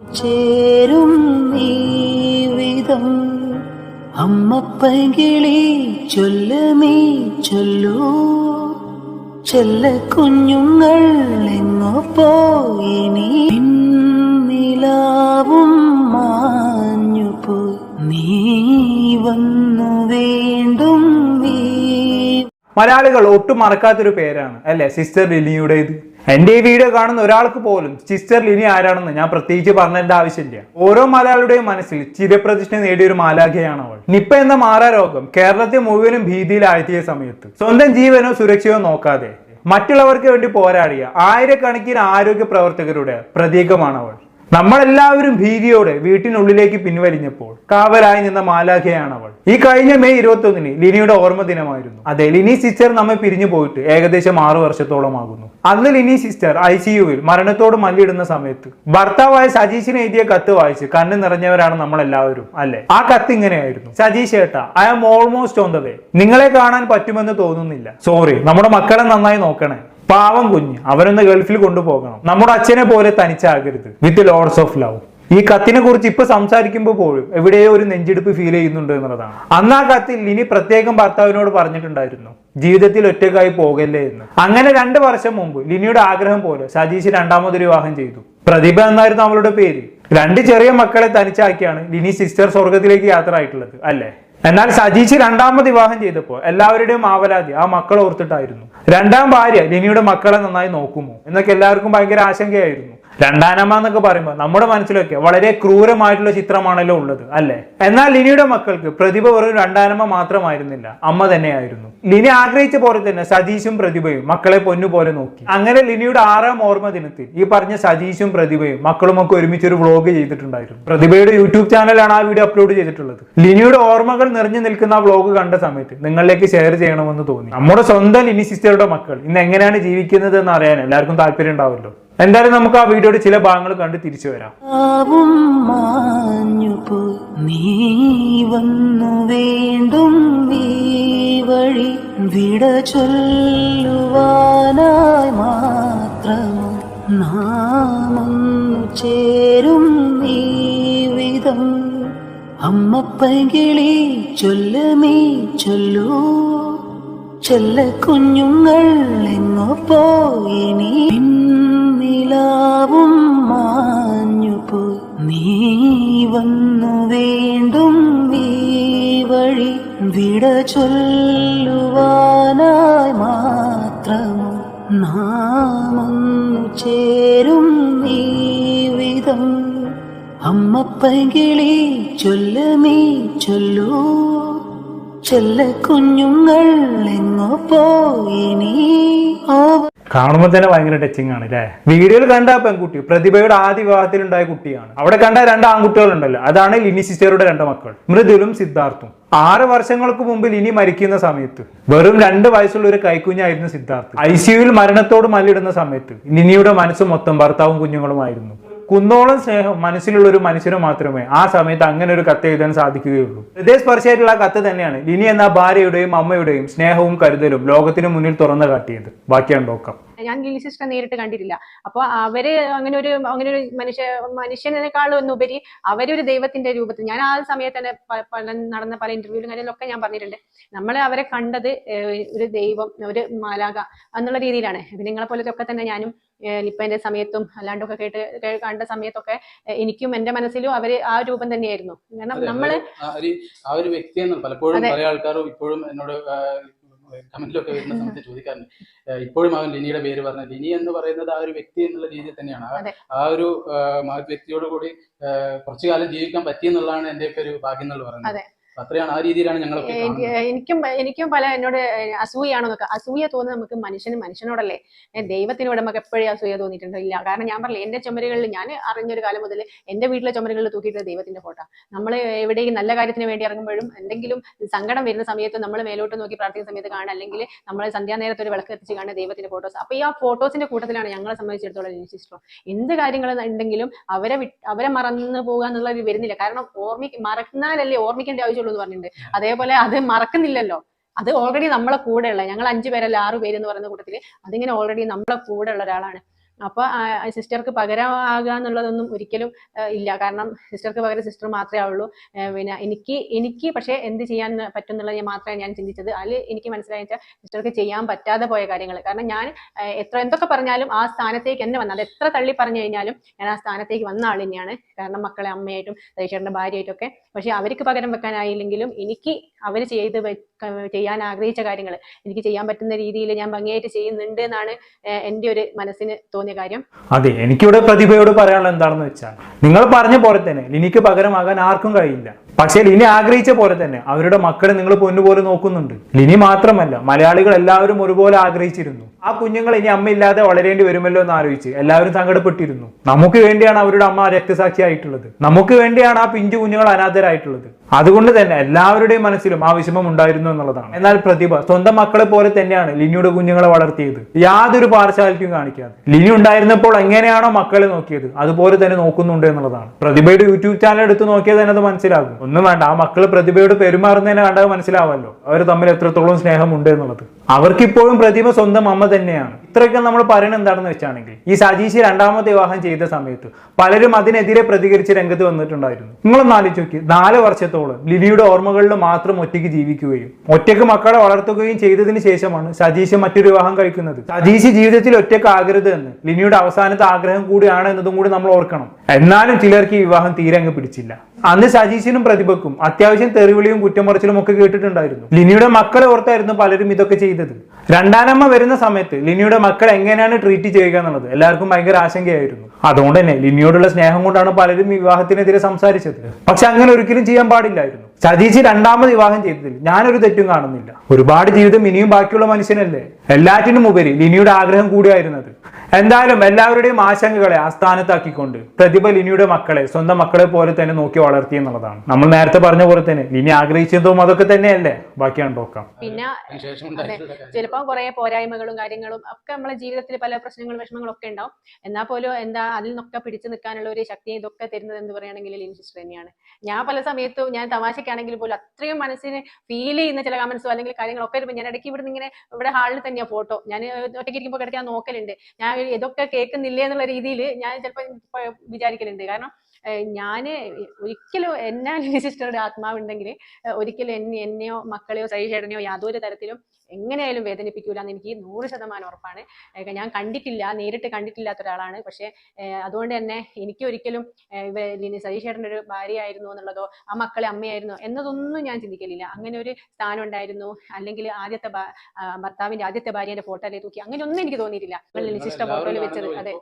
ചേരും നീ വിധം. ചൊല്ല നീ ചൊല്ലൂ. ചെല്ല കുഞ്ഞുങ്ങൾ എങ്ങോ പോയി നിലാവും മാഞ്ഞു പോയി നീ വന്നു വീണ്ടും മലയാളികൾ ഒട്ടും മറക്കാത്തൊരു പേരാണ് അല്ലെ? സിസ്റ്റർ ലിനിയുടേത് എന്റെ ഈ വീഡിയോ കാണുന്ന ഒരാൾക്ക് പോലും സിസ്റ്റർ ലിനി ആരാണെന്ന് ഞാൻ പ്രത്യേകിച്ച് പറഞ്ഞേണ്ട ആവശ്യമില്ല. ഓരോ മലയാളിയുടെയും മനസ്സിൽ ചിരപ്രതിഷ്ഠ നേടിയ ഒരു മാലാഖയാണ് അവൾ. നിപ്പ എന്ന മാറാ രോഗം കേരളത്തെ മുഴുവനും ഭീതിയിലാഴ്ത്തിയ സമയത്ത് സ്വന്തം ജീവനോ സുരക്ഷയോ നോക്കാതെ മറ്റുള്ളവർക്ക് വേണ്ടി പോരാടിയ ആയിരക്കണക്കിന് ആരോഗ്യ പ്രവർത്തകരുടെ പ്രതീകമാണ് അവൾ. നമ്മളെല്ലാവരും ഭീതിയോടെ വീട്ടിനുള്ളിലേക്ക് പിൻവലിഞ്ഞപ്പോൾ കാവലായി നിന്ന മാലാഖയാണ് അവൾ ഈ കഴിഞ്ഞ മെയ് ഇരുപത്തി ഒന്നിന് ലിനിയുടെ ഓർമ്മ ദിനമായിരുന്നു. അതെ ലിനി സിസ്റ്റർ നമ്മെ പിരിഞ്ഞു പോയിട്ട് ഏകദേശം ആറു വർഷത്തോളമാകുന്നു. അന്ന് ലിനി സിസ്റ്റർ ഐ സി യുവിൽ മരണത്തോട് മല്ലിടുന്ന സമയത്ത് ഭർത്താവായ സജീഷിന് എഴുതിയ കത്ത് വായിച്ച് കണ്ണു നിറഞ്ഞവരാണ് നമ്മളെല്ലാവരും അല്ലെ? ആ കത്ത് ഇങ്ങനെയായിരുന്നു. സജീഷ് ഏട്ടാ I am almost on the way നിങ്ങളെ കാണാൻ പറ്റുമെന്ന് തോന്നുന്നില്ല. സോറി നമ്മുടെ മക്കളെ നന്നായി നോക്കണേ. പാവം കുഞ്ഞ് അവരൊന്ന് ഗൾഫിൽ കൊണ്ടുപോകണം. നമ്മുടെ അച്ഛനെ പോലെ തനിച്ചാകരുത്. വിത്ത് ലോഡ്സ് ഓഫ് ലവ് ഈ കത്തിനെ കുറിച്ച് ഇപ്പൊ സംസാരിക്കുമ്പോൾ പോലും എവിടെയോ ഒരു നെഞ്ചെടുപ്പ് ഫീൽ ചെയ്യുന്നുണ്ട് എന്നുള്ളതാണ്. അന്ന് ആ കത്തിൽ ഇനി പ്രത്യേകം ഭർത്താവിനോട് പറഞ്ഞിട്ടുണ്ടായിരുന്നു. ജീവിതത്തിൽ ഒറ്റക്കായി പോകല്ലേ എന്ന്. അങ്ങനെ രണ്ട് വർഷം മുമ്പ് ലിനിയുടെ ആഗ്രഹം പോലെ സജീഷ് രണ്ടാമതൊരു വിവാഹം ചെയ്തു. പ്രതിഭ എന്നായിരുന്നു അവളുടെ പേര്. രണ്ട് ചെറിയ മക്കളെ തനിച്ചാക്കിയാണ് ലിനി സിസ്റ്റർ സ്വർഗത്തിലേക്ക് യാത്ര ആയിട്ടുള്ളത് അല്ലേ? എന്നാൽ സജീഷ് രണ്ടാമത് വിവാഹം ചെയ്തപ്പോൾ എല്ലാവരുടെയും ആവലാതി ആ മക്കളെ ഓർത്തിട്ടായിരുന്നു. രണ്ടാം ഭാര്യ ലിനിയുടെ മക്കളെ നന്നായി നോക്കുമോ? എന്നൊക്കെ എല്ലാവർക്കും ഭയങ്കര ആശങ്കയായിരുന്നു. രണ്ടാനമ്മ എന്നൊക്കെ പറയുമ്പോൾ നമ്മുടെ മനസ്സിലൊക്കെ വളരെ ക്രൂരമായിട്ടുള്ള ചിത്രമാണല്ലോ ഉള്ളത് അല്ലേ? എന്നാൽ ലിനിയുടെ മക്കൾക്ക് പ്രതിഭ വെറും രണ്ടാനമ്മ മാത്രമായിരുന്നില്ല അമ്മ തന്നെയായിരുന്നു. ലിനി ആഗ്രഹിച്ച പോലെ തന്നെ സതീശും പ്രതിഭയും മക്കളെ പൊന്നുപോലെ നോക്കി. അങ്ങനെ ലിനിയുടെ ആറാം ഓർമ്മ ദിനത്തിൽ ഈ പറഞ്ഞ സതീശും പ്രതിഭയും മക്കളുമൊക്കെ ഒരുമിച്ച് ഒരു വ്ളോഗ് ചെയ്തിട്ടുണ്ടായിരുന്നു. പ്രതിഭയുടെ യൂട്യൂബ് ചാനലാണ് ആ വീഡിയോ അപ്ലോഡ് ചെയ്തിട്ടുള്ളത്. ലിനിയുടെ ഓർമ്മകൾ നിറഞ്ഞു നിൽക്കുന്ന ആ വ്ളോഗ് കണ്ട സമയത്ത് നിങ്ങളിലേക്ക് ഷെയർ ചെയ്യണമെന്ന് തോന്നി. നമ്മുടെ സ്വന്തം ലിനി സിസ്റ്ററുടെ മക്കൾ ഇന്ന് എങ്ങനെയാണ് ജീവിക്കുന്നത് എന്ന് അറിയാൻ എല്ലാവർക്കും താല്പര്യം ഉണ്ടാവുമല്ലോ. എന്തായാലും നമുക്ക് ആ വീഡിയോയുടെ ചില ഭാഗങ്ങൾ കണ്ട് തിരിച്ചു വരാം. നീ വന്നു വീണ്ടും വഴി വിട ചൊല്ലുമീ ചൊല്ലൂ ചൊല്ല. കുഞ്ഞുങ്ങൾ എങ്ങോ പോയി നീ വിട ചൊല്ലുവാനായി നാമം ചേരും ഈ വിധം. ചൊല്ല നീ ചൊല്ലൂ. ചെല്ല കുഞ്ഞുങ്ങൾ എങ്ങോ പോയി നീ ഓ കാണുമ്പോൾ തന്നെ ഭയങ്കര ടച്ചിങ് ആണ് അല്ലേ വീഡിയോയിൽ കണ്ട പെൺകുട്ടി പ്രതിഭയുടെ ആദ്യ വിവാഹത്തിൽ ഉണ്ടായ കുട്ടിയാണ്. അവിടെ കണ്ട രണ്ട് ആൺകുട്ടികളുണ്ടല്ലോ. അതാണ് ലിനി സിസ്റ്ററുടെ രണ്ട് മക്കൾ മൃദുലും സിദ്ധാർത്ഥും. ആറ് വർഷങ്ങൾക്ക് മുമ്പ് ലിനി മരിക്കുന്ന സമയത്ത് വെറും രണ്ട് വയസ്സുള്ള ഒരു കൈക്കുഞ്ഞായിരുന്നു സിദ്ധാർത്ഥ്. ഐ സിയുവിൽ മരണത്തോട് മല്ലിടുന്ന സമയത്ത് ലിനിയുടെ മനസ്സ് മൊത്തം ഭർത്താവും കുഞ്ഞുങ്ങളുമായിരുന്നു. കുന്നോളം സ്നേഹം മനസ്സിലുള്ള ഒരു മനുഷ്യന് മാത്രമേ ആ സമയത്ത് അങ്ങനെ ഒരു കത്ത് എഴുതാൻ സാധിക്കുകയുള്ളൂ. ഹൃദയസ്പർശമായിട്ടുള്ള കത്ത് തന്നെയാണ് ലിനി എന്ന ഭാര്യയുടെയും അമ്മയുടെയും സ്നേഹവും കരുതലും ലോകത്തിന് മുന്നിൽ തുറന്നു കാട്ടിയത്. ബാക്കിയാണ് നോക്കാം ഞാൻ ലിലി സിസ്റ്റർ നേരിട്ട് കണ്ടിട്ടില്ല. അപ്പൊ അവർ അങ്ങനെ ഒരു അങ്ങനെ ഒരു മനുഷ്യ മനുഷ്യനേക്കാളും ഒന്നുപരി അവരൊരു ദൈവത്തിന്റെ രൂപത്തിൽ ഞാൻ ആ സമയത്ത് തന്നെ പല നടന്ന പല ഇന്റർവ്യൂവിലും കാര്യങ്ങളൊക്കെ ഞാൻ പറഞ്ഞിട്ടുണ്ട്. നമ്മൾ അവരെ കണ്ടത് ഒരു ദൈവം ഒരു മാലാക എന്നുള്ള രീതിയിലാണ്. നിങ്ങളെ പോലത്തെ ഒക്കെ തന്നെ ഞാനും ഏഹ് നിപ്പന്റെ സമയത്തും അല്ലാണ്ടൊക്കെ കേട്ട് കണ്ട സമയത്തൊക്കെ എനിക്കും എന്റെ മനസ്സിലും അവർ ആ രൂപം തന്നെയായിരുന്നു. കാരണം നമ്മൾ ആ ഒരു ആ വ്യക്തി പലപ്പോഴും. പല ആൾക്കാരും ഇപ്പോഴും എന്നോട് കമന്റിലൊക്കെ വരുന്ന സമയത്ത് ചോദിക്കാറുണ്ട്. ഇപ്പോഴും അവൻ ലിനിയുടെ പേര് പറഞ്ഞ ലിനി എന്ന് പറയുന്നത് ആ ഒരു വ്യക്തി എന്നുള്ള രീതിയിൽ തന്നെയാണ്. ആ- ഒരു വ്യക്തിയോട് കൂടി കുറച്ചു കാലം ജീവിക്കാൻ പറ്റിയെന്നുള്ളതാണ് എന്റെ ഒരു ഭാഗ്യം എന്നുള്ളത് പറയുന്നത്. അത്രയാണ് ആ രീതിയിലാണ് ഞങ്ങൾ. എനിക്കും എനിക്കും പല എന്നോട് അസൂയാണെന്നൊക്കെ അസൂയ തോന്നുന്നത് നമുക്ക് മനുഷ്യന് മനുഷ്യനോടല്ലേ? ദൈവത്തിനോട് നമുക്ക് എപ്പോഴും അസൂയ തോന്നിയിട്ടുണ്ടോ? ഇല്ല. കാരണം ഞാൻ പറഞ്ഞില്ല എന്റെ ചുമരുകളിൽ ഞാൻ അറിഞ്ഞൊരു കാലം മുതൽ എന്റെ വീട്ടിലെ ചുമരുകളിൽ തൂക്കിയിട്ട് ദൈവത്തിന്റെ ഫോട്ടോ. നമ്മൾ എവിടെയും നല്ല കാര്യത്തിന് വേണ്ടി ഇറങ്ങുമ്പോഴും എന്തെങ്കിലും സങ്കടം വരുന്ന സമയത്ത് നമ്മൾ മേലോട്ട് നോക്കി പ്രാർത്ഥിക്കുന്ന സമയത്ത് കാണുക അല്ലെങ്കിൽ നമ്മൾ സന്ധ്യാനേരത്ത് ഒരു വിളക്ക് എത്തിച്ച് കാണുന്ന ദൈവത്തിന്റെ ഫോട്ടോസ്. അപ്പൊ ഈ ആ ഫോട്ടോസിന്റെ കൂട്ടത്തിലാണ് ഞങ്ങളെ സംബന്ധിച്ചിടത്തോളം ഇഷ്ടം. എന്ത് കാര്യങ്ങൾ ഉണ്ടെങ്കിലും അവരെ വിട്ട് അവരെ മറന്നു പോകുക ഒരു വരുന്നില്ല. കാരണം ഓർമ്മി മറന്നാലല്ലേ ഓർമ്മിക്കേണ്ട ആവശ്യമുള്ളൂ എന്ന് പറഞ്ഞിട്ടുണ്ട്. അതേപോലെ അത് മറക്കുന്നില്ലല്ലോ. അത് ഓൾറെഡി നമ്മളെ കൂടെയുള്ള ഞങ്ങൾ അഞ്ചു പേരല്ല ആറു പേര് എന്ന് പറയുന്ന കൂട്ടത്തിൽ അതിങ്ങനെ ഓൾറെഡി നമ്മളെ കൂടെയുള്ള ഒരാളാണ്. അപ്പോൾ സിസ്റ്റർക്ക് പകരമാകുക എന്നുള്ളതൊന്നും ഒരിക്കലും ഇല്ല. കാരണം സിസ്റ്റർക്ക് പകരം സിസ്റ്റർ മാത്രമേ ആവുള്ളൂ. പിന്നെ എനിക്ക് എനിക്ക് പക്ഷേ എന്ത് ചെയ്യാൻ പറ്റും എന്നുള്ളത് മാത്രമേ ഞാൻ ചിന്തിച്ചത്. അതിൽ എനിക്ക് മനസ്സിലായി വെച്ചാൽ സിസ്റ്റർക്ക് ചെയ്യാൻ പറ്റാതെ പോയ കാര്യങ്ങൾ കാരണം ഞാൻ എത്ര എന്തൊക്കെ പറഞ്ഞാലും ആ സ്ഥാനത്തേക്ക് എന്നെ വന്നത് എത്ര തള്ളി പറഞ്ഞു കഴിഞ്ഞാലും ഞാൻ ആ സ്ഥാനത്തേക്ക് വന്ന ആൾ തന്നെയാണ്. കാരണം മക്കളെ അമ്മയായിട്ടും രജിഷേട്ടന്റെ ഭാര്യയായിട്ടൊക്കെ. പക്ഷേ അവർക്ക് പകരം വെക്കാനായില്ലെങ്കിലും എനിക്ക് അവർ ചെയ്ത് ചെയ്യാൻ ആഗ്രഹിച്ച കാര്യങ്ങൾ എനിക്ക് ചെയ്യാൻ പറ്റുന്ന രീതിയിൽ ഞാൻ ഭംഗിയായിട്ട് ചെയ്യുന്നുണ്ട് എന്നാണ് എന്റെ ഒരു മനസ്സിന് തോന്നിയ കാര്യം? അതെ എനിക്കിവിടെ പ്രതിഭയോട് പറയാനുള്ള എന്താണെന്ന് വെച്ചാൽ നിങ്ങൾ പറഞ്ഞ പോലെ തന്നെ ലിനിക്ക് പകരമാകാൻ ആർക്കും കഴിയില്ല. പക്ഷേ ലിനി ആഗ്രഹിച്ച പോലെ തന്നെ അവരുടെ മക്കളെ നിങ്ങൾ പൊന്നുപോലെ നോക്കുന്നുണ്ട്. ലിനി മാത്രമല്ല മലയാളികൾ എല്ലാവരും ഒരുപോലെ ആഗ്രഹിച്ചിരുന്നു. ആ കുഞ്ഞുങ്ങൾ ഇനി അമ്മയില്ലാതെ വളരേണ്ടി വരുമല്ലോ എന്ന് ആലോചിച്ച് എല്ലാവരും സങ്കടപ്പെട്ടിരുന്നു. നമുക്ക് വേണ്ടിയാണ് അവരുടെ അമ്മ രക്തസാക്ഷിയായിട്ടുള്ളത്. നമുക്ക് വേണ്ടിയാണ് ആ പിഞ്ചു കുഞ്ഞുങ്ങൾ അനാഥരായിട്ടുള്ളത്. അതുകൊണ്ട് തന്നെ എല്ലാവരുടെയും മനസ്സിലും ആ വിഷമം ഉണ്ടായിരുന്നു എന്നുള്ളതാണ്. എന്നാൽ പ്രതിഭ സ്വന്തം മക്കളെ പോലെ തന്നെയാണ് ലിനിയുടെ കുഞ്ഞുങ്ങളെ വളർത്തിയത്. യാതൊരു പാർശ്വാലിറ്റിയും കാണിക്കാതെ. ലിനി ഉണ്ടായിരുന്നപ്പോൾ എങ്ങനെയാണോ മക്കളെ നോക്കിയത്. അതുപോലെ തന്നെ നോക്കുന്നുണ്ട് എന്നുള്ളതാണ്. പ്രതിഭയുടെ യൂട്യൂബ് ചാനൽ എടുത്ത് നോക്കിയാൽ തന്നെ അത് മനസ്സിലാകും. ഒന്നും വേണ്ട ആ മക്കൾ പ്രതിഭയോട് പെരുമാറുന്നതിനെ കണ്ടാൽ മനസ്സിലാവല്ലോ. അവർ തമ്മിൽ എത്രത്തോളം സ്നേഹമുണ്ട് എന്നുള്ളത്. അവർക്കിപ്പോഴും പ്രതിമ സ്വന്തം അമ്മ തന്നെയാണ്. ഇത്രയൊക്കെ നമ്മൾ പറയുന്നത് എന്താണെന്ന് വെച്ചാണെങ്കിൽ ഈ സജീഷി രണ്ടാമത്തെ വിവാഹം ചെയ്ത സമയത്ത് പലരും അതിനെതിരെ പ്രതികരിച്ച് രംഗത്ത് വന്നിട്ടുണ്ടായിരുന്നു. നിങ്ങളൊന്ന് ആലോചിച്ച് നോക്കി നാല് വർഷത്തോളം ലിലിയുടെ ഓർമ്മകളിൽ മാത്രം ഒറ്റയ്ക്ക് ജീവിക്കുകയും ഒറ്റയ്ക്ക് മക്കളെ വളർത്തുകയും ചെയ്തതിന് ശേഷമാണ് സജീഷ് മറ്റൊരു വിവാഹം കഴിക്കുന്നത്. സജീഷ് ജീവിതത്തിൽ ഒറ്റയ്ക്ക് ആകരുത് എന്ന് ലിനിയുടെ അവസാനത്തെ ആഗ്രഹം കൂടിയാണ് എന്നതും കൂടി നമ്മൾ ഓർക്കണം. എന്നാലും ചിലർക്ക് ഈ വിവാഹം തീരെ അങ്ങ് പിടിച്ചില്ല. അന്ന് സജീഷിനും പ്രതിഭക്കും അത്യാവശ്യം തെറിവിളിയും കുറ്റമറച്ചിലും ഒക്കെ കേട്ടിട്ടുണ്ടായിരുന്നു. ലിനിയുടെ മക്കളെ ഓർത്തായിരുന്നു പലരും ഇതൊക്കെ ചെയ്തത്. രണ്ടാനമ്മ വരുന്ന സമയത്ത് ലിനിയുടെ മക്കൾ എങ്ങനെയാണ് ട്രീറ്റ് ചെയ്യുക എന്നുള്ളത് എല്ലാവർക്കും ഭയങ്കര ആശങ്കയായിരുന്നു. അതുകൊണ്ട് തന്നെ ലിനിയോടുള്ള സ്നേഹം കൊണ്ടാണ് പലരും വിവാഹത്തിനെതിരെ സംസാരിച്ചത്. പക്ഷെ അങ്ങനെ ഒരിക്കലും ചെയ്യാൻ പാടില്ലായിരുന്നു. സതീശ് രണ്ടാമത് വിവാഹം ചെയ്തതിൽ ഞാനൊരു തെറ്റും കാണുന്നില്ല. ഒരുപാട് ജീവിതം ഇനിയും ബാക്കിയുള്ള മനുഷ്യനല്ലേ? എല്ലാറ്റിനും ഉപരി ലിനിയുടെ ആഗ്രഹം കൂടിയായിരുന്നത്. എന്തായാലും എല്ലാവരുടെയും ആശങ്കകളെ ആസ്ഥാനത്താക്കിക്കൊണ്ട് പ്രതിഭ ലിനിയുടെ മക്കളെ സ്വന്തം മക്കളെ പോലെ തന്നെ നോക്കി വളർത്തി എന്നുള്ളതാണ്. നമ്മൾ നേരത്തെ പറഞ്ഞ പോലെ തന്നെ ലിനി ആഗ്രഹിച്ചതും അതൊക്കെ തന്നെയല്ലേ? ബാക്കിയാണ് നോക്കാം പിന്നെ. ചിലപ്പോൾ കുറെ പോരായ്മകളും കാര്യങ്ങളും ഒക്കെ നമ്മളെ ജീവിതത്തിൽ പല പ്രശ്നങ്ങളും വിഷമങ്ങളും ഒക്കെ ഉണ്ടാവും. എന്നാൽ പോലും എന്താ അതിൽ നിന്നൊക്കെ പിടിച്ചു നിൽക്കാനുള്ള ഒരു ശക്തി ഇതൊക്കെ തരുന്നത് എന്ന് പറയുകയാണെങ്കിൽ ലിനി സിസ്റ്റർ തന്നെയാണ്. ഞാൻ പല സമയത്തും ഞാൻ തമാശക്കാണെങ്കിൽ പോലും അത്രയും മനസ്സിന് ഫീൽ ചെയ്യുന്ന ചില കമന്റ്സോ അല്ലെങ്കിൽ കാര്യങ്ങളൊക്കെ വരുമ്പോൾ ഞാൻ ഇടയ്ക്ക് ഇവിടുന്ന് ഇങ്ങനെ ഇവിടെ ഹാളിൽ തന്നെയാണ് ഫോട്ടോ ഞാൻ ഒറ്റയ്ക്ക് ഇരിക്കുമ്പോൾ കിടക്കാൻ നോക്കലുണ്ട്. ഞാൻ ഇതൊക്കെ കേൾക്കുന്നില്ലേ എന്നുള്ള രീതിയിൽ ഞാൻ ചിലപ്പോൾ വിചാരിക്കലുണ്ട്. കാരണം ഞാൻ ഒരിക്കലും എന്നാ ലിനി സിസ്റ്ററുടെ ആത്മാവുണ്ടെങ്കിൽ ഒരിക്കലും എന്നെ എന്നെയോ മക്കളെയോ സൈഷേടനെയോ യാതൊരു തരത്തിലും എങ്ങനെയായാലും വേദനിപ്പിക്കൂല എന്ന് എനിക്ക് നൂറ് ശതമാനം ഉറപ്പാണ്. ഞാൻ കണ്ടിട്ടില്ല നേരിട്ട് കണ്ടിട്ടില്ലാത്ത ഒരാളാണ്. പക്ഷേ അതുകൊണ്ട് തന്നെ എനിക്ക് ഒരിക്കലും സതീഷേട്ടന്റെ ഒരു ഭാര്യയായിരുന്നു എന്നുള്ളതോ ആ മക്കളെ അമ്മയായിരുന്നു എന്നതൊന്നും ഞാൻ ചിന്തിക്കലില്ല. അങ്ങനെ ഒരു സ്ഥാനം ഉണ്ടായിരുന്നു അല്ലെങ്കിൽ ആദ്യത്തെ ഭർത്താവിന്റെ ആദ്യത്തെ ഭാര്യന്റെ ഫോട്ടോയിലെ തൂക്കി അങ്ങനെ ഒന്നും എനിക്ക് തോന്നിയിട്ടില്ല. ലിനി സിസ്റ്റർ ഫോട്ടോയിൽ വെച്ചത്. അതെ.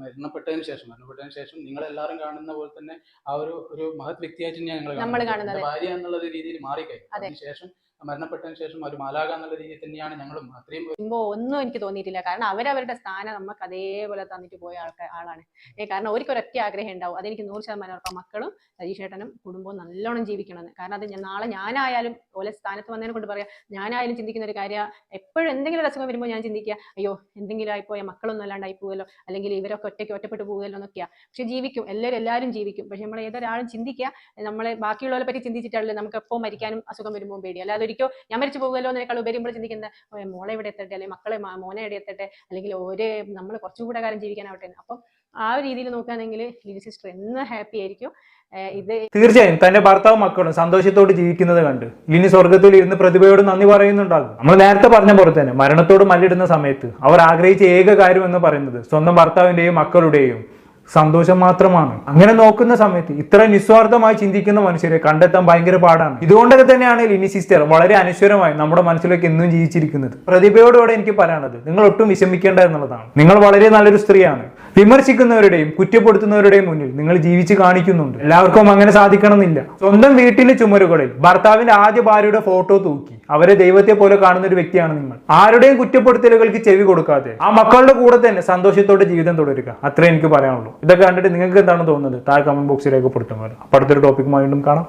മരണപ്പെട്ടതിന് ശേഷം മരണപ്പെട്ടതിന് ശേഷം നിങ്ങൾ എല്ലാവരും കാണുന്ന പോലെ തന്നെ ആ ഒരു ഒരു മഹത് വ്യക്തിയായിട്ട് ഞങ്ങൾ കാണുന്നത്. ഭാര്യ എന്നുള്ള രീതിയിൽ മാറിക്കഴിഞ്ഞു. അതെ. അതിനുശേഷം മരണപ്പെട്ടതിന് ശേഷം ഒരു മാലാക എന്നുള്ള രീതിയിൽ തന്നെയാണ് ഞങ്ങളും അത്രയും ഒന്നും എനിക്ക് തോന്നിയിട്ടില്ല. കാരണം അവരവരുടെ സ്ഥാനം നമുക്ക് അതേപോലെ തന്നിട്ട് പോയ ആൾക്കാർ ആളാണ്. കാരണം അവർക്ക് ഒരൊറ്റ ആഗ്രഹം ഉണ്ടാവും. അതെനിക്ക് നൂറ് ശതമാനം ഉറപ്പാണ് മക്കളും സജീഷേട്ടനും കുടുംബവും നല്ലോണം ജീവിക്കണമെന്ന്. കാരണം അത് നാളെ ഞാനായാലും ഓലെ സ്ഥാനത്ത് വന്നതിനെ കൊണ്ട് പറയാം. ഞാനായാലും ചിന്തിക്കുന്ന ഒരു കാര്യം. എപ്പോഴും എന്തെങ്കിലും ഒരു അസുഖം വരുമ്പോൾ ഞാൻ ചിന്തിക്കുക അയ്യോ എന്തെങ്കിലും ആയിപ്പോയ മക്കളൊന്നും അല്ലാണ്ടായി പോകുമല്ലോ അല്ലെങ്കിൽ ഇവരൊക്കെ ഒറ്റയ്ക്ക് ഒറ്റപ്പെട്ട് പോകുമല്ലോ എന്നൊക്കെയാ. പക്ഷെ ജീവിക്കും. എല്ലാവരും എല്ലാവരും ജീവിക്കും. പക്ഷെ നമ്മൾ ഏതൊരാളും ചിന്തിക്കുക നമ്മളെ ബാക്കിയുള്ളവരെ പറ്റി ചിന്തിച്ചിട്ടാണല്ലോ നമുക്ക് എപ്പോൾ മരിക്കാനും അസുഖം വരുമ്പോൾ പേടി. അല്ലാതെ ഒരിക്കലും ഞാൻ മരിച്ചു പോകുമല്ലോ എന്നേക്കാൾ ഉപരി നമ്മൾ ചിന്തിക്കുന്നത് മോളെ ഇവിടെ എത്തട്ടെ അല്ലെങ്കിൽ മക്കളെ മോനെ ഇവിടെ എത്തട്ടെ അല്ലെങ്കിൽ ഒരു നമ്മൾ കുറച്ചും കൂടെ കാലം ജീവിക്കാനാവട്ടെ. അപ്പം ആ ഒരു രീതിയിൽ നോക്കുകയാണെങ്കിൽ ലിജി സിസ്റ്റർ എന്ന് ഹാപ്പി ആയിരിക്കും. തീർച്ചയായും. തന്റെ ഭർത്താവും മക്കളും സന്തോഷത്തോട് ജീവിക്കുന്നത് കണ്ട് ലിനി സ്വർഗത്തിൽ ഇരുന്ന് പ്രതിഭയോട് നന്ദി പറയുന്നുണ്ടാകും. നമ്മൾ നേരത്തെ പറഞ്ഞ പോലെ തന്നെ മരണത്തോട് മല്ലിടുന്ന സമയത്ത് അവർ ആഗ്രഹിച്ച ഏക കാര്യം എന്ന് പറയുന്നത് സ്വന്തം ഭർത്താവിന്റെയും മക്കളുടെയും സന്തോഷം മാത്രമാണ്. അങ്ങനെ നോക്കുന്ന സമയത്ത് ഇത്ര നിസ്വാർത്ഥമായി ചിന്തിക്കുന്ന മനുഷ്യരെ കണ്ടെത്താൻ ഭയങ്കര പാടാണ്. ഇതുകൊണ്ടൊക്കെ തന്നെയാണ് ലിനി സിസ്റ്റർ വളരെ അനശ്വരമായി നമ്മുടെ മനസ്സിലേക്ക് എന്നും ജീവിച്ചിരിക്കുന്നത്. പ്രതിഭയോടുകൂടെ എനിക്ക് പറയാനുള്ളത് നിങ്ങൾ ഒട്ടും വിഷമിക്കേണ്ട എന്നുള്ളതാണ്. നിങ്ങൾ വളരെ നല്ലൊരു സ്ത്രീയാണ്. വിമർശിക്കുന്നവരുടെയും കുറ്റപ്പെടുത്തുന്നവരുടെയും മുന്നിൽ നിങ്ങൾ ജീവിച്ച് കാണിക്കുന്നുണ്ട്. എല്ലാവർക്കും അങ്ങനെ സാധിക്കണമെന്നില്ല. സ്വന്തം വീട്ടിലെ ചുമരുകളിൽ ഭർത്താവിന്റെ ആദ്യ ഭാര്യയുടെ ഫോട്ടോ തൂക്കി അവരെ ദൈവത്തെ പോലെ കാണുന്ന ഒരു വ്യക്തിയാണ് നിങ്ങൾ. ആരുടെയും കുറ്റപ്പെടുത്തലുകൾക്ക് ചെവി കൊടുക്കാതെ ആ മക്കളുടെ കൂടെ തന്നെ സന്തോഷത്തോടെ ജീവിതം തുടരുക. അത്രേ എനിക്ക് പറയാനുള്ളൂ. ഇതൊക്കെ കണ്ടിട്ട് നിങ്ങൾക്ക് എന്താണ് തോന്നുന്നത്? താഴെ കമന്റ് ബോക്സിൽ രേഖപ്പെടുത്തുന്നത് അപ്പോൾ അടുത്തൊരു ടോപ്പിക്കുമായി വീണ്ടും കാണാം.